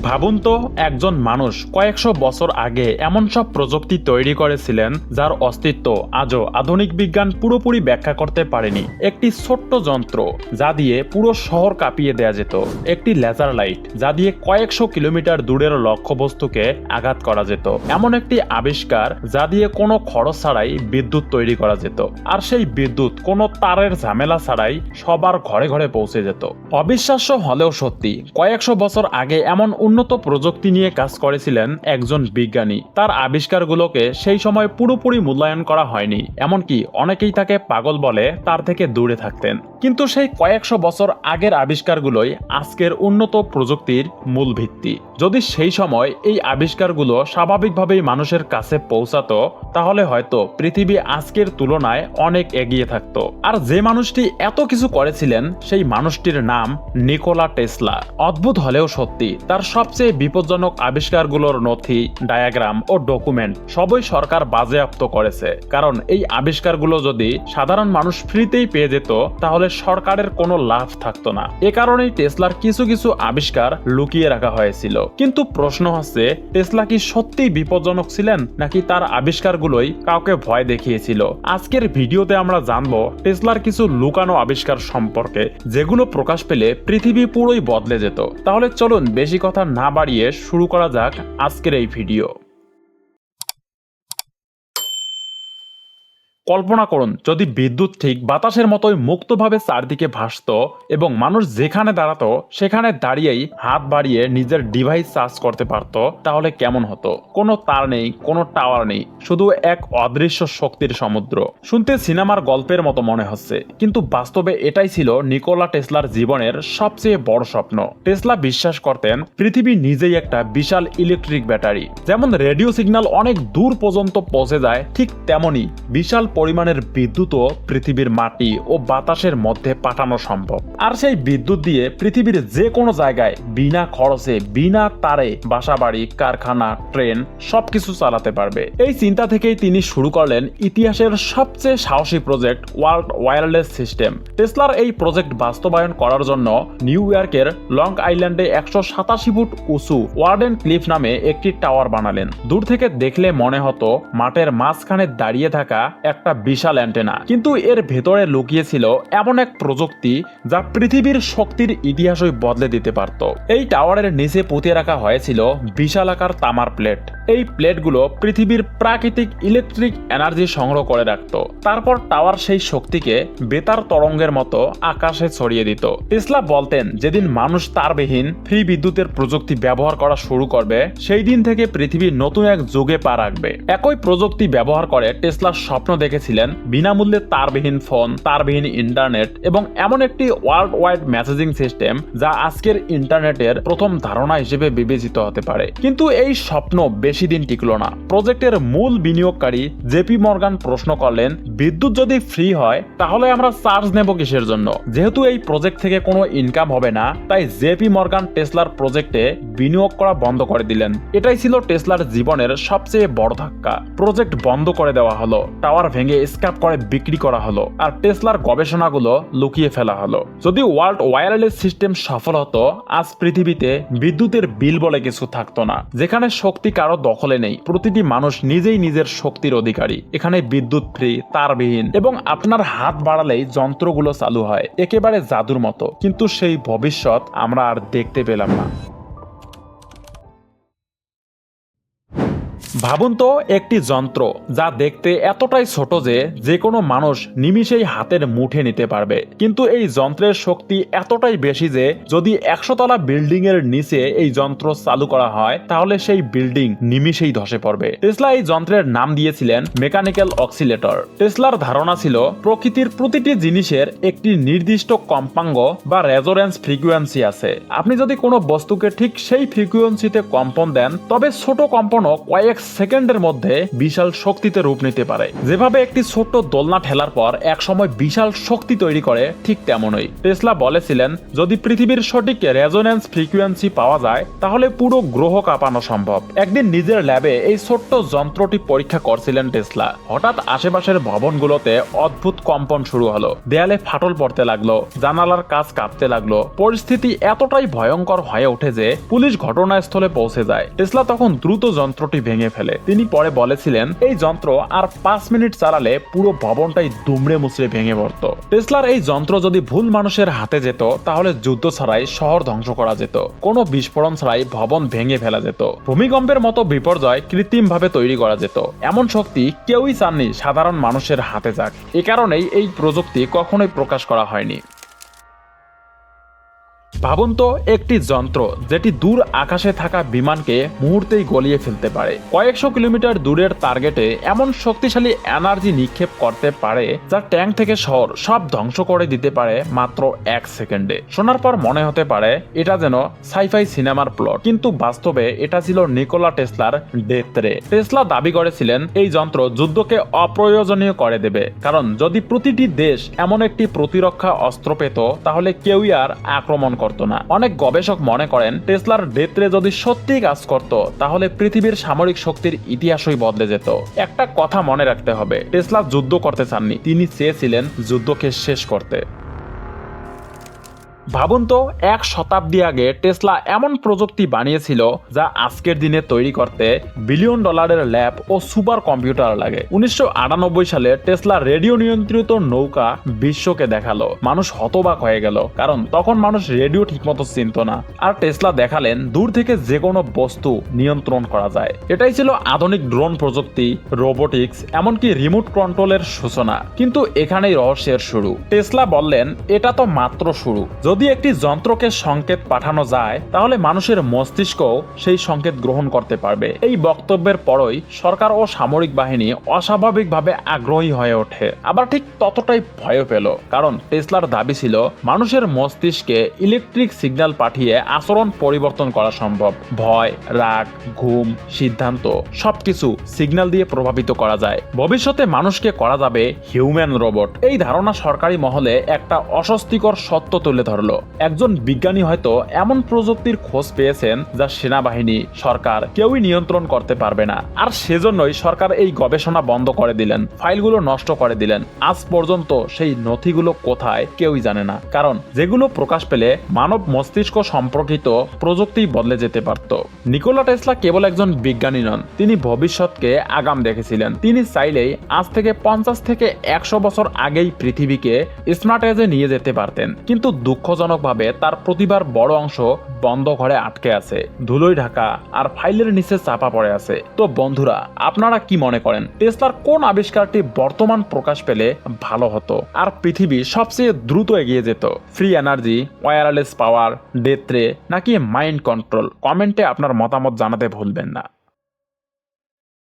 ভাবুন তো, একজন মানুষ কয়েকশো বছর আগে এমন সব প্রযুক্তি তৈরি করেছিলেন যার অস্তিত্ব আজও আধুনিক বিজ্ঞান পুরোপুরি ব্যাখ্যা করতে পারেনি। একটি ছোট্ট যন্ত্র যা দিয়ে পুরো শহর কাঁপিয়ে দেয়া যেত। একটি লেজার লাইট যা দিয়ে কয়েকশো কিলোমিটার দূরের লক্ষ্যবস্তুকে আঘাত করা যেত। এমন একটি আবিষ্কার যা দিয়ে কোনো খরচ ছাড়াই বিদ্যুৎ তৈরি করা যেত। আর সেই বিদ্যুৎ কোনো তারের ঝামেলা ছাড়াই সবার ঘরে ঘরে পৌঁছে যেত। অবিশ্বাস্য হলেও সত্যি, কয়েকশো বছর আগে এমন উন্নত প্রযুক্তি নিয়ে কাজ করেছিলেন একজন বিজ্ঞানী। তার আবিষ্কারগুলোকে সেই সময় পুরোপুরি মূল্যায়ন করা হয়নি। এমনকি অনেকেই তাকে পাগল বলে তার থেকে দূরে থাকতেন। কিন্তু সেই কয়েকশো বছর আগের আবিষ্কারগুলোই আজকের উন্নত প্রযুক্তির মূল ভিত্তি। যদি সেই সময় এই আবিষ্কারগুলো স্বাভাবিকভাবেই মানুষের কাছে পৌঁছাতো, তাহলে হয়তো পৃথিবী আজকের তুলনায় অনেক এগিয়ে থাকতো। আর যে মানুষটি এত কিছু করেছিলেন, সেই মানুষটির নাম নিকোলা টেসলা। অদ্ভুত হলেও সত্যি, তার সবচেয়ে বিপজ্জনক আবিষ্কারগুলোর নথি, ডায়াগ্রাম ও ডকুমেন্ট সবই সরকার বাজেয়াপ্ত করেছে। কারণ এই আবিষ্কারগুলো যদি সাধারণ মানুষ ফ্রিতেই পেয়ে যেত, তাহলে সরকারের কোনো লাভ থাকতো না। এ কারণেই টেসলার কিছু কিছু আবিষ্কার লুকিয়ে রাখা হয়েছিল। কিন্তু প্রশ্ন হচ্ছে, টেসলা কি সত্যিই বিপজ্জনক ছিলেন, নাকি তার আবিষ্কারগুলোই কাউকে ভয় দেখিয়েছিল? আজকের ভিডিওতে আমরা জানব, টেসলার কিছু লুকানো আবিষ্কার সম্পর্কে, যেগুলো প্রকাশ পেলে পৃথিবী পুরোই বদলে যেত। তাহলে চলুন বেশি কথা না বাড়িয়ে শুরু করা যাক আজকের এই ভিডিও। কল্পনা করুন, যদি বিদ্যুৎ ঠিক বাতাসের মতোই মুক্তভাবে চারদিকে ভাসত এবং মানুষ যেখানে দাঁড়াতো, সেখানে দাঁড়িয়েই হাত বাড়িয়ে নিজের ডিভাইস চার্জ করতে পারত, তাহলে কেমন হতো? কোনো তার নেই, কোনো টাওয়ার নেই, শুধু এক অদৃশ্য শক্তির সমুদ্র। শুনতে সিনেমার গল্পের মতো মনে হচ্ছে, কিন্তু বাস্তবে এটাই ছিল নিকোলা টেসলার জীবনের সবচেয়ে বড় স্বপ্ন। টেসলা বিশ্বাস করতেন, পৃথিবী নিজেই একটা বিশাল ইলেকট্রিক ব্যাটারি যেমন রেডিও সিগন্যাল অনেক দূর পর্যন্ত পৌঁছে যায় ঠিক তেমনই বিশাল পরিমাণের বিদ্যুৎও পৃথিবীর মাটি ও বাতাসের মধ্যে পাঠানো সম্ভব। আর সেই বিদ্যুৎ দিয়ে পৃথিবীর যে কোনো জায়গায় বিনা খরচে, বিনা তারে বাসাবাড়ি, কারখানা, ট্রেন সবকিছু চালাতে পারবে। এই চিন্তা থেকেই তিনি শুরু করলেন ইতিহাসের সবচেয়ে সাহসী প্রজেক্ট ওয়ার্ল্ড ওয়্যারলেস সিস্টেম। টেসলার এই প্রজেক্ট বাস্তবায়ন করার জন্য নিউ ইয়র্কের লং আইল্যান্ডে একশো সাতাশি ফুট উঁচু ওয়ার্ডেন ক্লিফ নামে একটি টাওয়ার বানালেন। দূর থেকে দেখলে মনে হতো মাঠের মাঝখানে দাঁড়িয়ে থাকা একটা বিশাল অ্যান্টেনা। কিন্তু এর ভেতরে লুকিয়েছিল এমন এক প্রযুক্তি যা পৃথিবীর শক্তির ইতিহাসই বদলে দিতে পারত। এই টাওয়ারের নিচে পুঁতে রাখা হয়েছিল বিশাল আকার তামার প্লেট। এই প্লেটগুলো পৃথিবীর প্রাকৃতিক ইলেকট্রিক এনার্জি সংগ্রহ করে রাখত। তারপর টাওয়ার সেই শক্তিকে বেতার তরঙ্গের মতো আকাশে ছড়িয়ে দিত। টেসলা বলতেন, যেদিন মানুষ তারবিহীন ফ্রি বিদ্যুতের প্রযুক্তি ব্যবহার করা শুরু করবে, সেই দিন থেকে পৃথিবী নতুন এক যুগে পা রাখবে। একই প্রযুক্তি ব্যবহার করে টেসলার স্বপ্ন দেখেছিলেন বিনামূল্যে তারবিহীন ফোন, তারবিহীন ইন্টারনেট এবং এমন একটি ওয়ার্ল্ড ওয়াইড মেসেজিং সিস্টেম যা আজকের ইন্টারনেটের প্রথম ধারণা হিসেবে বিবেচিত হতে পারে। কিন্তু এই স্বপ্ন বেশি দিন টিকলো না। প্রজেক্টের মূল বিনিয়োগকারী জেপি মর্গান প্রশ্ন করলেন, বিদ্যুৎ যদি ফ্রি হয়, তাহলে আমরা চার্জ নেব কিসের জন্য? যেহেতু এই প্রজেক্ট থেকে কোনো ইনকাম হবে না, তাই জেপি মর্গান টেসলার প্রজেক্টে বিনিয়োগ করা বন্ধ করে দিলেন। এটাই ছিল টেসলার জীবনের সবচেয়ে বড় ধাক্কা। প্রজেক্ট বন্ধ করে দেওয়া হলো টাওয়ার ভেঙে স্ক্যাপ করে বিক্রি করা হলো, আর টেসলার গবেষণাগুলো লুকিয়ে ফেলা হলো। যদি ওয়ার্ল্ড ওয়্যারলেস সিস্টেম সফল হতো, আজ পৃথিবীতে বিদ্যুতের বিল বলে কিছু থাকতো না। যেখানে শক্তি কারও দখলে নেই। প্রতিটি মানুষ নিজেই নিজের শক্তির অধিকারী। এখানে বিদ্যুৎ ফ্রি, তারবিহীন এবং আপনার হাত বাড়ালেই যন্ত্রগুলো চালু হয়। একেবারে জাদুর মতো। কিন্তু সেই ভবিষ্যৎ আমরা আর দেখতে পেলাম না। ভাবুন তো একটি যন্ত্র যা দেখতে এতটাই ছোট যে যে কোনো মানুষ নিমিষেই হাতের মুঠে নিতে পারবে। কিন্তু এই যন্ত্রের শক্তি এতটাই বেশি যে যদি একশো তলা বিল্ডিং এর নিচে এই যন্ত্র চালু করা হয়, তাহলে সেই বিল্ডিং নিমিষেই ধসে পড়বে। টেসলা এই যন্ত্রের নাম দিয়েছিলেন মেকানিক্যাল অক্সিলেটর। টেসলার ধারণা ছিল, প্রকৃতির প্রতিটি জিনিসের একটি নির্দিষ্ট কম্পাঙ্গ বা রেজোরেন্স ফ্রিকুয়েন্সি আছে। আপনি যদি কোনো বস্তুকে ঠিক সেই ফ্রিকুয়েন্সিতে কম্পন দেন, তবে ছোট কম্পনও কয়েক সেকেন্ডের মধ্যে বিশাল শক্তিতে রূপ নিতে পারে। যেভাবে একটি ছোট্ট দোলনা ঠেলার পর একসময় বিশাল শক্তি তৈরি করে, ঠিক তেমনই। টেসলা বলেছিলেন, যদি পৃথিবীর সঠিক রেজোন্যান্স ফ্রিকোয়েন্সি পাওয়া যায়, তাহলে পুরো গ্রহ কাঁপানো সম্ভব। একদিন নিজের ল্যাবে এই ছোট্ট যন্ত্রটি পরীক্ষা করছিলেন টেসলা। হঠাৎ আশেপাশের ভবনগুলোতে অদ্ভুত কম্পন শুরু হলো। দেয়ালে ফাটল পড়তে লাগল, জানালার কাজ কাঁপতে লাগল। পরিস্থিতি এতটাই ভয়ঙ্কর হয়ে ওঠে যে পুলিশ ঘটনাস্থলে পৌঁছে যায়। টেসলা তখন দ্রুত যন্ত্রটি ভেঙে ফেলে। তিনি পরে বলেছিলেন, এই যন্ত্র আর পাঁচ মিনিট চালালে পুরো ভবনটাই দুমড়ে মুচড়ে ভেঙে পড়তো। টেসলার এই যন্ত্র যদি ভুল মানুষের হাতে যেত, তাহলে যুদ্ধ ছাড়াই শহর ধ্বংস করা যেত। কোনো বিস্ফোরণ ছাড়াই ভবন ভেঙে ফেলা যেত। ভূমিকম্পের মতো বিপর্যয় কৃত্রিমভাবে তৈরি করা যেত। এমন শক্তি কেউই চাননি সাধারণ মানুষের হাতে যাক। এ কারণেই এই প্রযুক্তি কখনোই প্রকাশ করা হয়নি। ভাবুন তো, একটি যন্ত্র যেটি দূর আকাশে থাকা বিমানকে মুহূর্তেই গলিয়ে ফেলতে পারে। কয়েকশো কিলোমিটার দূরের টার্গেটে এমন শক্তিশালী এনার্জি নিক্ষেপ করতে পারে, যা ট্যাঙ্ক থেকে শহর সব ধ্বংস করে দিতে পারে মাত্র এক সেকেন্ডে। শোনার পর মনে হতে পারে, এটা যেন সাইফাই সিনেমার প্লট। কিন্তু বাস্তবে এটা ছিল নিকোলা টেসলার ডেথরে টেসলা দাবি করেছিলেন, এই যন্ত্র যুদ্ধকে অপ্রয়োজনীয় করে দেবে। কারণ যদি প্রতিটি দেশ এমন একটি প্রতিরক্ষা অস্ত্র পেত, তাহলে কেউই আর আক্রমণ করত না অনেক গবেষক মনে করেন, টেসলার ডেথরে যদি সত্যি কাজ করত, তাহলে পৃথিবীর সামরিক শক্তির ইতিহাসই বদলে যেত। একটা কথা মনে রাখতে হবে, টেসলা যুদ্ধ করতে চাননি, তিনি চেয়েছিলেন যুদ্ধকে শেষ করতে। ভাবুন তো, এক শতাব্দী আগে টেসলা এমন প্রযুক্তি বানিয়েছিল যা আজকের দিনে তৈরি করতে বিলিয়ন ডলারের ল্যাব ও সুপার কম্পিউটার লাগে। উনিশশো সালে টেসলা রেডিও নিয়ন্ত্রিত নৌকা বিশ্বকে দেখাল। মানুষ হতবাক হয়ে গেল, কারণ তখন মানুষ রেডিও ঠিকমতো চিনত না। আর টেসলা দেখালেন দূর থেকে যে কোনো বস্তু নিয়ন্ত্রণ করা যায়। এটাই ছিল আধুনিক ড্রোন প্রযুক্তি, রোবোটিক্স, এমনকি রিমোট কন্ট্রোলের সূচনা। কিন্তু এখানেই রহস্যের শুরু। টেসলা বললেন, এটা তো মাত্র শুরু। যদি একটি যন্ত্রকে সংকেত পাঠানো যায়, তাহলে মানুষের মস্তিষ্কও সেই সংকেত গ্রহণ করতে পারবে। এই বক্তব্যের পরই সরকার ও সামরিক বাহিনী অস্বাভাবিকভাবে আগ্রহী হয়ে ওঠে। আবার ঠিক ততটাই ভয় পেল, কারণ টেসলার দাবি ছিল, মানুষের মস্তিষ্কে ইলেকট্রিক সিগন্যাল পাঠিয়ে আচরণ পরিবর্তন করা সম্ভব। ভয়, রাগ, ঘুম, সিদ্ধান্ত, সবকিছু সিগন্যাল দিয়ে প্রভাবিত করা যায়। ভবিষ্যতে মানুষকে করা যাবে হিউম্যান রোবট। এই ধারণা সরকারি মহলে একটা অস্বস্তিকর সত্য তুলে ধরলো একজন বিজ্ঞানী হয়তো এমন প্রযুক্তির খোঁজ পেয়েছেন যা সেনাবাহিনী, সরকার কেউই নিয়ন্ত্রণ করতে পারবে না। আর সেজন্যই সরকার এই গবেষণা বন্ধ করে দিলেন, ফাইলগুলো নষ্ট করে দিলেন। আজ পর্যন্ত সেই নথিগুলো কোথায় কেউই জানে না। কারণ যেগুলো প্রকাশ পেলে মানব মস্তিষ্ক সম্পর্কিত প্রযুক্তি বদলে যেতে পারত। নিকোলা টেসলা কেবল একজন বিজ্ঞানী নন, তিনি ভবিষ্যৎকে আগাম দেখেছিলেন। তিনি চাইলেই আজ থেকে পঞ্চাশ থেকে একশো বছর আগেই পৃথিবীকে স্মার্ট এজে নিয়ে যেতে পারতেন। কিন্তু দুঃখজনকভাবে তার প্রতিভার বড় অংশ বন্ধ ঘরে আটকে আছে। ধুলোয় ঢাকা আর ফাইলের নিচে চাপা পড়ে আছে। তো বন্ধুরা, আপনারা কি মনে করেন, টেসলার কোন আবিষ্কারটি বর্তমান প্রকাশ পেলে ভালো হতো আর পৃথিবী সবচেয়ে দ্রুত এগিয়ে যেত? Free energy wireless power death ray নাকি মাইন্ড কন্ট্রোল কমেন্টে আপনার মতামত জানাতে ভুলবেন না।